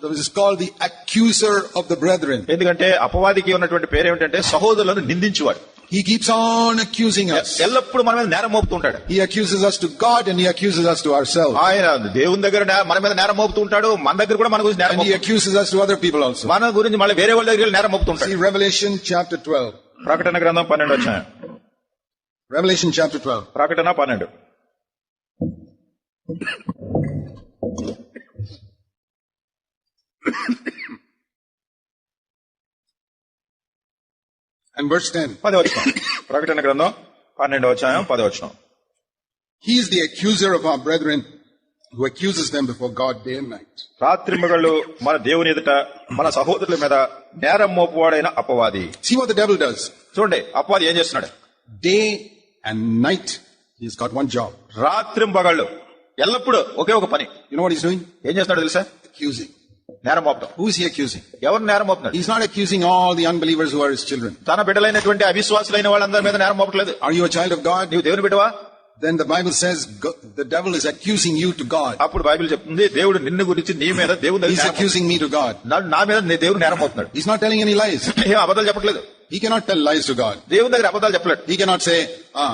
This is called the accuser of the brethren. ఎందుకంటే అపవాదికి ఉన్నటువంటి పేరు ఏమిటంటే సహోదరులను నిందించువాడు He keeps on accusing us. ఎల్లప్పుడు మన మీద నేరం మోపుతూ ఉంటాడు He accuses us to God and he accuses us to ourselves. ఆయన దేవుని దగ్గర నే- మన మీద నేరం మోపుతూ ఉంటాడు మన దగ్గర కూడా మన గురించి నేరం And he మోపుతూ accuses us to other people also. మన గురించి మళ్ళీ వేరే వాళ్ళ దగ్గర వెళ్ళి నేరం మోపుతూ ఉంటాడు See Revelation chapter 12. ప్రకటన గ్రంథం పన్నెండు వచ్చాయి Revelation chapter 12. ప్రకటన పన్నెండు And verse 10. పది వచ్చిన ప్రకటన గ్రంథం పన్నెండు వచ్చాయం పది వచ్చిన He is the accuser of our brethren who accuses them before God day and night. రాత్రి మగళ్ళు మన దేవుని ఎదుట మన సహోదరుల మీద నేరం మోపువాడైన అపవాది See what the devil does. చూడండి అపవాది ఏం చేస్తున్నాడు Day and night, he's got one job. రాత్రి మగళ్ళు ఎల్లప్పుడూ ఒకే ఒక పని You know what he's doing? ఏం చేస్తున్నాడు తెలుసా Accusing. నేరం మోపడం Who is he accusing? ఎవరు నేరం మోపుతున్నాడు He's not accusing all the unbelievers who are his children. తన బిడ్డలైనటువంటి అవిశ్వాసులైన వాళ్ళందరి మీద నేరం మోపట్లేదు Are you a child of God? నీవు దేవుని బిడ్డవా Then the Bible says go- the devil is accusing you to God. అప్పుడు బైబిల్ చెప్తుంది దేవుడు నిన్ను గురించి నీ మీద దగ్గర He's accusing me to God. నా- నా మీద నీ దేవుడు నేరం మోపుతున్నాడు He's not telling any lies. ఏం అబద్ధాలు చెప్పట్లేదు He cannot tell lies to God. దేవుని దగ్గర అబద్ధాలు చెప్పలేడు He cannot say, ah,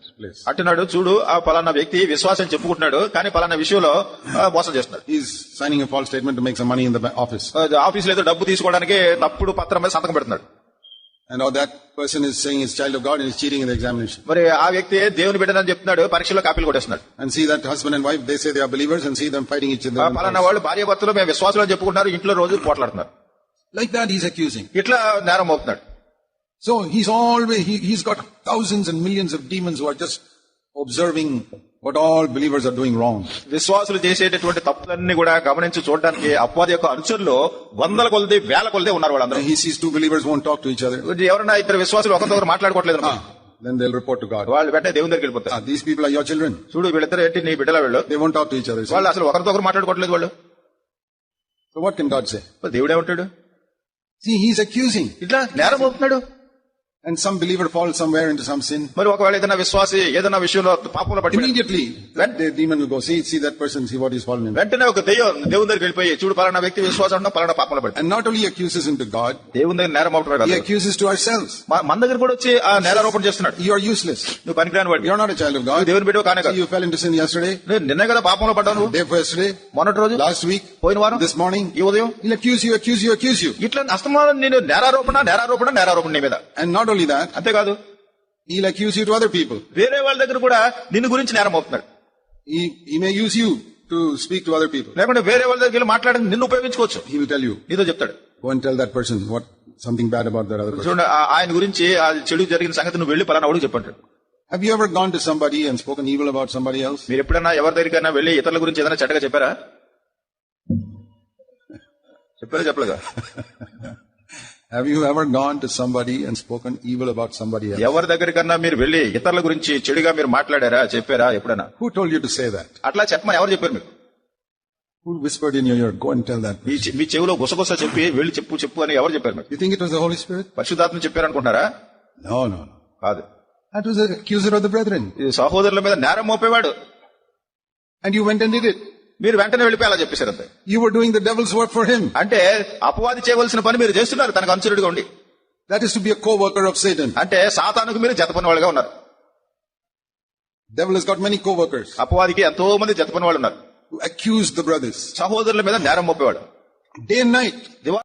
అంటున్నాడు చూడు ఆ పలానా వ్యక్తి విశ్వాసం చెప్పుకుంటున్నాడు కానీ పలానా విషయంలో మోసం చేస్తున్నాడు He's signing a false statement to make some money in the ba- office. ఆ, ఆఫీసులో ఏదో డబ్బు తీసుకోవడానికి తప్పుడు పత్రం మీద సంతకం పెడుతున్నాడు And oh, that person is saying he's child of God and he's cheating in the examination. మరి ఆ వ్యక్తి దేవుని బిడ్డనని చెప్తున్నాడు పరీక్షలో కాపీలు కొట్టేస్తున్నాడు And see that husband and wife, they say they are believers and see them fighting each other. ఆ in the పలానా. వాళ్ళు భార్య భర్తలు మేము విశ్వాసంలో చెప్పుకుంటున్నారు ఇంట్లో రోజు పోట్లాడుతున్నారు Like that he's accusing. ఇట్లా నేరం మోపుతున్నాడు So he's always, he, he's got thousands and millions of demons who are just observing what all believers are doing wrong. విశ్వాసులు చేసేటటువంటి తప్పులన్నీ కూడా గమనించి చూడడానికి అపవాది యొక్క అనుచరులు వందల కొలది వేల కొలది ఉన్నారు వాళ్ళందరూ And he sees two believers won't talk to each other. ఎవరైనా ఇద్దరు విశ్వాసులు ఒకరితో మాట్లాడుకోవట్లేదు అనుకో. Ah, then they'll report to God. వాళ్ళు వెంటనే దేవుని దగ్గరికి వెళ్ళిపోతారు Ah, these people are your children. చూడు వీళ్ళిద్దరు ఏంటి నీ బిడ్డల వీళ్ళు They won't talk to each other. See? వాళ్ళు అసలు ఒకరితో ఒకరు మాట్లాడుకోవట్లేదు వాళ్ళు So what can God say? మరి దేవుడు ఏమంటాడు See, he's accusing. ఇట్లా నేరం అవుతున్నాడు And some believer falls somewhere into some sin. మరి ఒకవేళ ఏదైనా విశ్వాసి ఏదైనా విషయంలో పాపంలో పట్టి Immediately, When- the demon will go, see, see that person, see what he's fallen in. వెంటనే ఒక దెయ్యం దేవుని దగ్గరికి వెళ్ళిపోయి చూడు పలానా వ్యక్తి విశ్వాసం ఉన్నా పలానా పాపంలో పడి And not only accuses him to God, దేవుని దగ్గర నేరం he accuses to ourselves. మన దగ్గర కూడా వచ్చి ఆ నేరారోపణ చేస్తున్నాడు You are useless. నువ్వు పనికిరాని వాడి You're not a child of God. దేవుని బిడ్డ కానే See, కాదు you fell into sin yesterday, నువ్వు నిన్నే కదా పాపంలో పడ్డావు నువ్వు day before yesterday, మొన్నటి రోజు last week, పోయిన వారం this morning. ఈ ఉదయం He'll accuse you, accuse you, accuse you. ఇట్లా అస్తమానం నేను నేరారోపణ నేరారోపణ నేరారోపణ నీ మీద And not ఓన్లీ దాట్ అంతేకాదు he like use you to other people వేరే వాళ్ళ దగ్గర కూడా నిన్ను గురించి నేరం అవుతున్నాడు he may use you to speak to other people లేకుంటే వేరే వాళ్ళ దగ్గర మాట్లాడడం నిన్ను ఉపయోగించుకోవచ్చు. హీ విల్ టెల్ యూ ఇదో చెప్తాడు. One tell that person what something bad about that other చూడండి ఆయన గురించి ఆ చెడు జరిగిన సంగతి నువ్వు వెళ్ళి పలానా వాడు చెప్పండి have you ever gone to somebody and spoken evil about somebody else మీరు ఎప్పుడైనా ఎవరి దగ్గరికైనా వెళ్ళి ఇతరుల గురించి ఏదైనా చెడ్డగా చెప్పారా? చెప్పారా చెప్పలేదా? Have you ever gone to somebody and spoken evil about somebody else? ఎవరి దగ్గరికన్నా మీరు వెళ్ళి ఇతరుల గురించి చెడుగా మీరు మాట్లాడారా చెప్పారా ఎప్పుడైనా Who told you to say that? అట్లా చెప్పమని ఎవరు చెప్పారు మీకు Who whispered in your ear, go and tell that? మీ చెవిలో గుసగుస చెప్పి వెళ్ళి చెప్పు చెప్పు అని ఎవరు చెప్పారు మీకు You think it was the Holy Spirit? పరిశుద్ధాత్మ చెప్పారనుకుంటున్నారా No, no, no. కాదు That was the accuser of the brethren. ఇది సహోదరుల మీద నేరం మోపేవాడు And you went and did it. మీరు వెంటనే వెళ్ళిపోయి అలా చెప్పేశారు అంతే You were doing the devil's work for him. అంటే అపవాది చేయవలసిన పని మీరు చేస్తున్నారు తనకు అనుచరుడిగా ఉండి That is to be a co-worker of Satan. అంటే సాతానుకు మీరు జతపని వాళ్ళుగా ఉన్నారు Devil has got many co-workers అపవాదికి ఎంతో మంది జతపని వాళ్ళు ఉన్నారు who accuse the brothers సహోదరుల మీద నేరం మోపేవాడు day and night. దివా